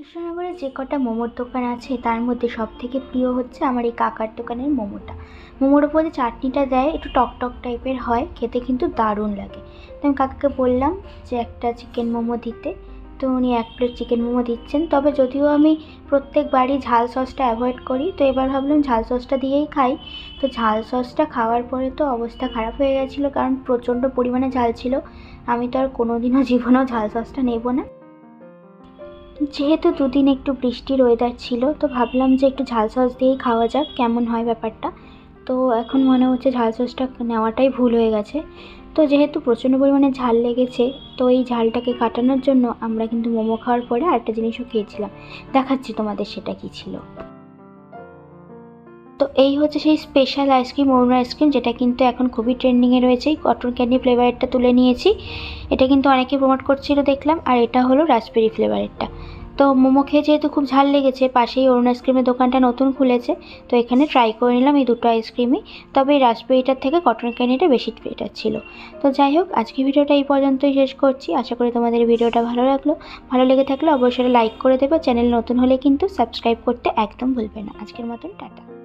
কৃষ্ণনগরে যে কটা মোমোর দোকান আছে, তার মধ্যে সব থেকে প্রিয় হচ্ছে আমার এই কাকার দোকানের মোমোটা। মোমোর ওপরে চাটনিটা দেয়, একটু টক টক টাইপের হয়, খেতে কিন্তু দারুণ লাগে। তো আমি কাকাকে বললাম যে একটা চিকেন মোমো দিতে। তো উনি এক প্লেট চিকেন মোমো দিচ্ছেন। তবে যদিও আমি প্রত্যেকবারই ঝাল সসটা অ্যাভয়েড করি, তো এবার ভাবলাম ঝাল সসটা দিয়েই খাই। তো ঝাল সসটা খাওয়ার পরে তো অবস্থা খারাপ হয়ে গেছিল, কারণ প্রচণ্ড পরিমাণে ঝাল ছিল। আমি তো আর কোনোদিনও জীবনেও ঝাল সসটা নেব না। যেহেতু দুদিন একটু বৃষ্টির ওয়েদার ছিল, তো ভাবলাম যে একটু ঝাল সস দিয়েই খাওয়া যাক, কেমন হয় ব্যাপারটা। তো এখন মনে হচ্ছে ঝাল সসটা নেওয়াটাই ভুল হয়ে গেছে। তো যেহেতু প্রচণ্ড পরিমাণে ঝাল লেগেছে, তো এই ঝালটাকে কাটানোর জন্য আমরা কিন্তু মোমো খাওয়ার পরে আরেকটা জিনিসও খেয়েছিলাম। দেখাচ্ছি তোমাদের সেটা কী ছিল। তো এই হচ্ছে সেই স্পেশাল আইসক্রিম অরুণ আইসক্রিম যেটা কিন্তু এখন খুবই ট্রেন্ডিংয়ে রয়েছে। কটন ক্যান্ডি ফ্লেভারেরটা তুলে নিয়েছি। এটা কিন্তু অনেকে প্রমোট করছিল দেখলাম, আর এটা হলো রাসবেরি ফ্লেভারেরটা তো মোমো খেয়ে যেহেতু খুব ঝাল লেগেছে, পাশেই অরুণ আইসক্রিমের দোকানটা নতুন খুলেছে, তো এখানে ট্রাই করে নিলাম এই দুটো আইসক্রিমই তবে এই রাসবেরিটার থেকে কটন ক্যান্ডিটা বেশি বেটার ছিল। তো যাই হোক, আজকে ভিডিওটা এই পর্যন্তই শেষ করছি। আশা করি তোমাদের ভিডিওটা ভালো লাগল। ভালো লেগে থাকলে অবশ্যই লাইক করে দেবে। চ্যানেল নতুন হলে কিন্তু সাবস্ক্রাইব করতে একদম ভুলবে না। আজকের মতন, টাটা।